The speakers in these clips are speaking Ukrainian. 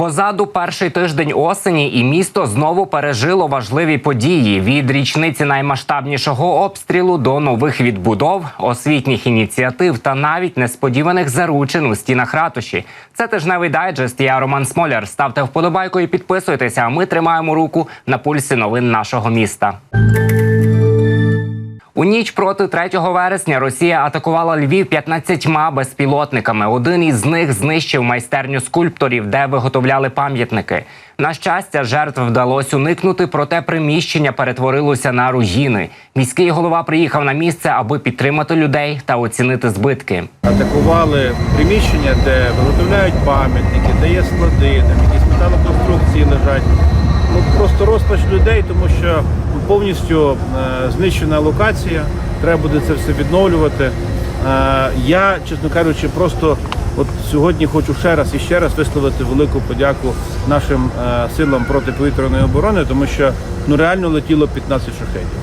Позаду перший тиждень осені, і місто знову пережило важливі події від річниці наймасштабнішого обстрілу до нових відбудов, освітніх ініціатив та навіть несподіваних заручин у стінах ратуші. Це тижневий дайджест. Я Роман Смоляр. Ставте вподобайку і підписуйтеся. А ми тримаємо руку на пульсі новин нашого міста. У ніч проти 3 вересня Росія атакувала Львів 15 безпілотниками. Один із них знищив майстерню скульпторів, де виготовляли пам'ятники. На щастя, жертв вдалося уникнути, проте приміщення перетворилося на руїни. Міський голова приїхав на місце, аби підтримати людей та оцінити збитки. атакували приміщення, де виготовляють пам'ятники, де є склади, там якісь металоконструкції лежать. Просто розпач людей, тому що повністю е, знищена локація. Треба буде це все відновлювати. Е, я, чесно кажучи, просто от сьогодні хочу ще раз і ще раз висловити велику подяку нашим е, силам протиповітряної оборони, тому що ну реально летіло 15 шахетів.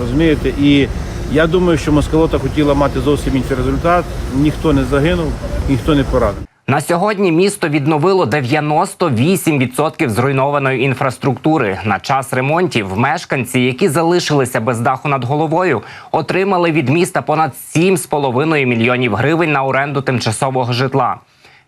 Розумієте? І я думаю, що Москалота хотіла мати зовсім інший результат. Ніхто не загинув, ніхто не поранений. На сьогодні місто відновило 98% зруйнованої інфраструктури. На час ремонтів мешканці, які залишилися без даху над головою, отримали від міста понад 7,5 мільйонів гривень на оренду тимчасового житла.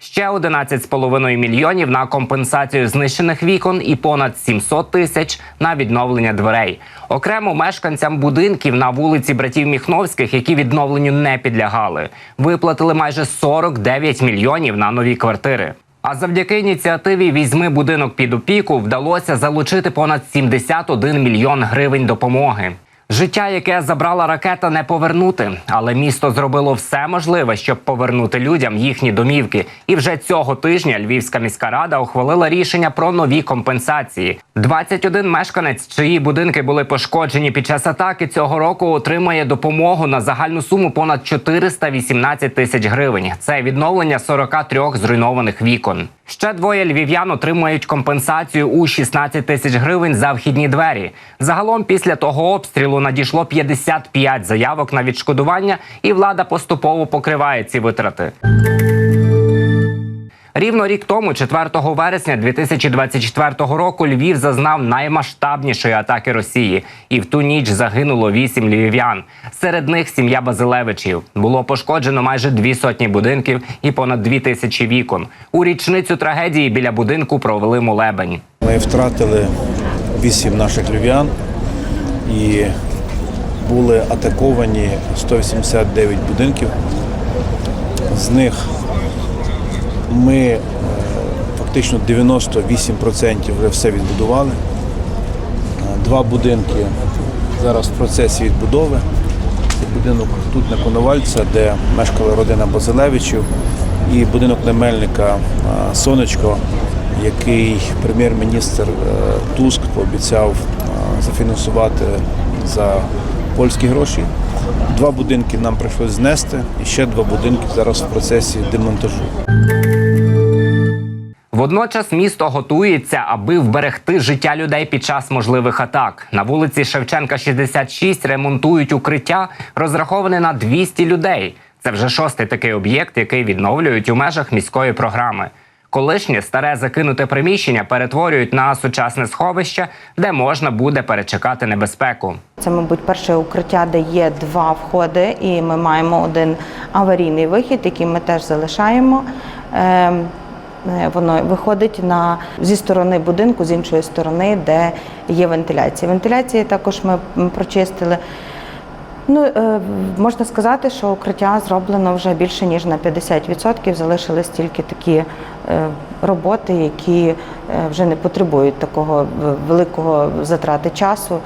Ще 11,5 мільйонів на компенсацію знищених вікон і понад 700 тисяч на відновлення дверей. Окремо мешканцям будинків на вулиці братів Міхновських, які відновленню не підлягали, виплатили майже 49 мільйонів на нові квартири. А завдяки ініціативі Візьми будинок під опіку вдалося залучити понад 71 мільйон гривень допомоги. Життя, яке забрала ракета, не повернути, але місто зробило все можливе, щоб повернути людям їхні домівки. І вже цього тижня Львівська міська рада ухвалила рішення про нові компенсації. 21 мешканець, чиї будинки були пошкоджені під час атаки цього року, отримає допомогу на загальну суму понад 418 тисяч гривень. Це відновлення 43 зруйнованих вікон. Ще двоє львів'ян отримають компенсацію у 16 тисяч гривень за вхідні двері. Загалом після того обстрілу надійшло 55 заявок на відшкодування, і влада поступово покриває ці витрати. Рівно рік тому, 4 вересня 2024 року, Львів зазнав наймасштабнішої атаки Росії, і в ту ніч загинуло вісім львів'ян. Серед них сім'я Базилевичів. Було пошкоджено майже дві сотні будинків і понад дві тисячі вікон. У річницю трагедії біля будинку провели молебень. Ми втратили вісім наших львів'ян і були атаковані 189 будинків. З них ми е, фактично 98% вже все відбудували. Е, Два будинки зараз в процесі відбудови. Це будинок тут на Коновальця, де мешкала родина Базилевичів, і будинок на Мельника е, Сонечко, який прем'єр-міністр Туск пообіцяв зафінансувати за польські гроші. Два будинки нам прийшлось знести, і ще два будинки зараз в процесі демонтажу. Водночас місто готується, аби вберегти життя людей під час можливих атак. На вулиці Шевченка, 66 ремонтують укриття, розраховане на 200 людей. Це вже шостий такий об'єкт, який відновлюють у межах міської програми. Колишнє старе закинуте приміщення перетворюють на сучасне сховище, де можна буде перечекати небезпеку. Це, мабуть, перше укриття, де є два входи, і ми маємо один аварійний вихід, який ми теж залишаємо. Ем, е, Воно виходить на зі сторони будинку, з іншої сторони, де є вентиляція. Вентиляції також ми прочистили. Ну, е, можна сказати, що укриття зроблено вже більше ніж на 50%. Залишились тільки такі е, роботи, які е, вже не потребують такого великого затрати часу.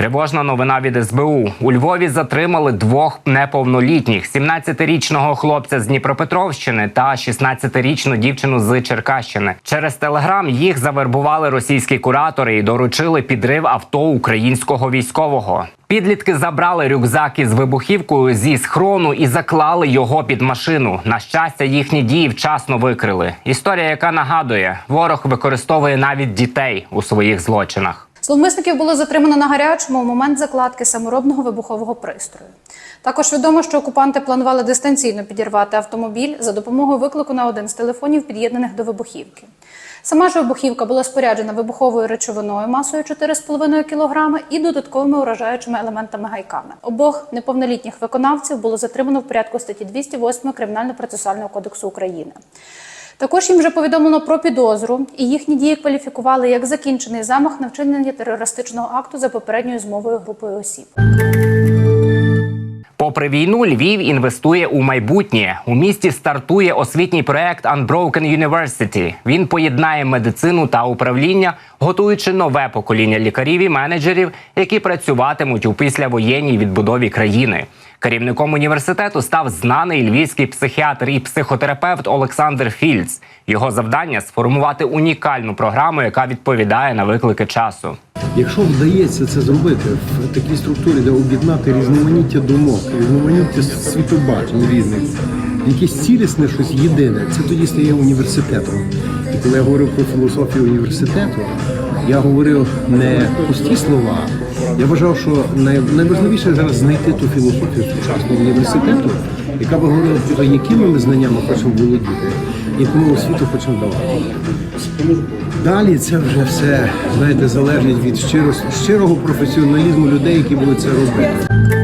Тривожна новина від СБУ. У Львові затримали двох неповнолітніх: 17-річного хлопця з Дніпропетровщини та 16-річну дівчину з Черкащини. Через телеграм їх завербували російські куратори і доручили підрив авто українського військового. Підлітки забрали рюкзак із вибухівкою зі схрону і заклали його під машину. На щастя, їхні дії вчасно викрили. Історія, яка нагадує, ворог використовує навіть дітей у своїх злочинах. Зловмисників було затримано на гарячому у момент закладки саморобного вибухового пристрою. Також відомо, що окупанти планували дистанційно підірвати автомобіль за допомогою виклику на один з телефонів, під'єднаних до вибухівки. Сама ж вибухівка була споряджена вибуховою речовиною масою 4,5 кг і додатковими уражаючими елементами гайками. Обох неповнолітніх виконавців було затримано в порядку статті 208 Кримінально-процесуального кодексу України. Також їм вже повідомлено про підозру, і їхні дії кваліфікували як закінчений замах на вчинення терористичного акту за попередньою змовою групою осіб. Попри війну, Львів інвестує у майбутнє. У місті стартує освітній проект Unbroken University. Він поєднає медицину та управління, готуючи нове покоління лікарів і менеджерів, які працюватимуть у післявоєнній відбудові країни. Керівником університету став знаний львівський психіатр і психотерапевт Олександр Фільц. Його завдання сформувати унікальну програму, яка відповідає на виклики часу. Якщо вдається це зробити в такій структурі, де об'єднати різноманіття думок, різноманіття світобачень різних, якесь цілісне щось єдине, це тоді стає університетом. І коли я говорив про філософію університету, я говорив не пусті слова. Я вважав, що найважливіше зараз знайти ту філософію сучасного університету, яка би говорила про те, якими ми знаннями хочемо володіти, яку ми освіту хочемо давати. Далі це вже все знаєте залежить від щиро, щирого професіоналізму людей, які будуть це робити.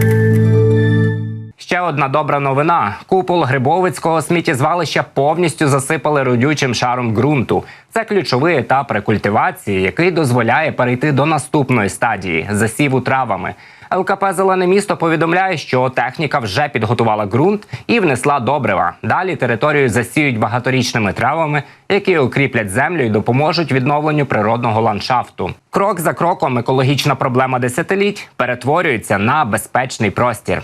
Ще одна добра новина: купол Грибовицького сміттєзвалища повністю засипали родючим шаром ґрунту. Це ключовий етап рекультивації, який дозволяє перейти до наступної стадії засіву травами. ЛКП Зелене місто повідомляє, що техніка вже підготувала ґрунт і внесла добрива. Далі територію засіють багаторічними травами, які укріплять землю і допоможуть відновленню природного ландшафту. Крок за кроком екологічна проблема десятиліть перетворюється на безпечний простір.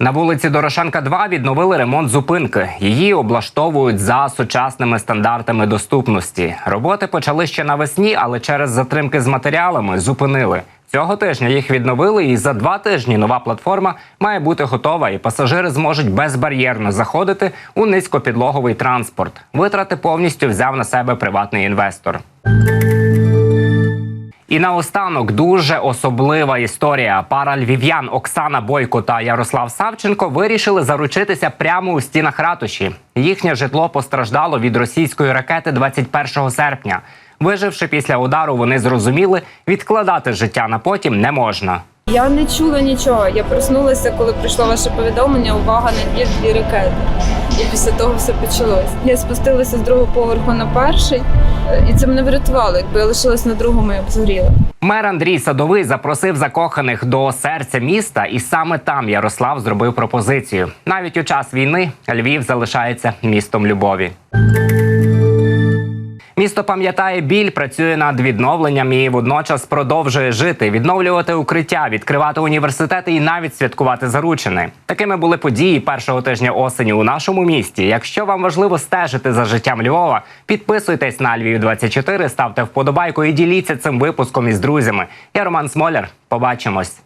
На вулиці Дорошенка 2 відновили ремонт зупинки. Її облаштовують за сучасними стандартами доступності. Роботи почали ще навесні, але через затримки з матеріалами зупинили. Цього тижня їх відновили, і за два тижні нова платформа має бути готова, і пасажири зможуть безбар'єрно заходити у низькопідлоговий транспорт. Витрати повністю взяв на себе приватний інвестор. І наостанок дуже особлива історія. Пара львів'ян Оксана Бойко та Ярослав Савченко вирішили заручитися прямо у стінах ратуші. Їхнє житло постраждало від російської ракети 21 серпня. Виживши після удару, вони зрозуміли, відкладати життя на потім не можна. Я не чула нічого. Я проснулася, коли прийшло ваше повідомлення. Увага на двір дві ракети. І після того все почалось. Я спустилася з другого поверху на перший, і це мене врятувало. Якби я лишилась на другому, я б згоріла. Мер Андрій Садовий запросив закоханих до серця міста, і саме там Ярослав зробив пропозицію. Навіть у час війни Львів залишається містом любові. Місто пам'ятає біль, працює над відновленням і водночас продовжує жити, відновлювати укриття, відкривати університети і навіть святкувати заручини. Такими були події першого тижня осені у нашому місті. Якщо вам важливо стежити за життям Львова, підписуйтесь на Львів 24 ставте вподобайку і діліться цим випуском із друзями. Я Роман Смоляр. Побачимось.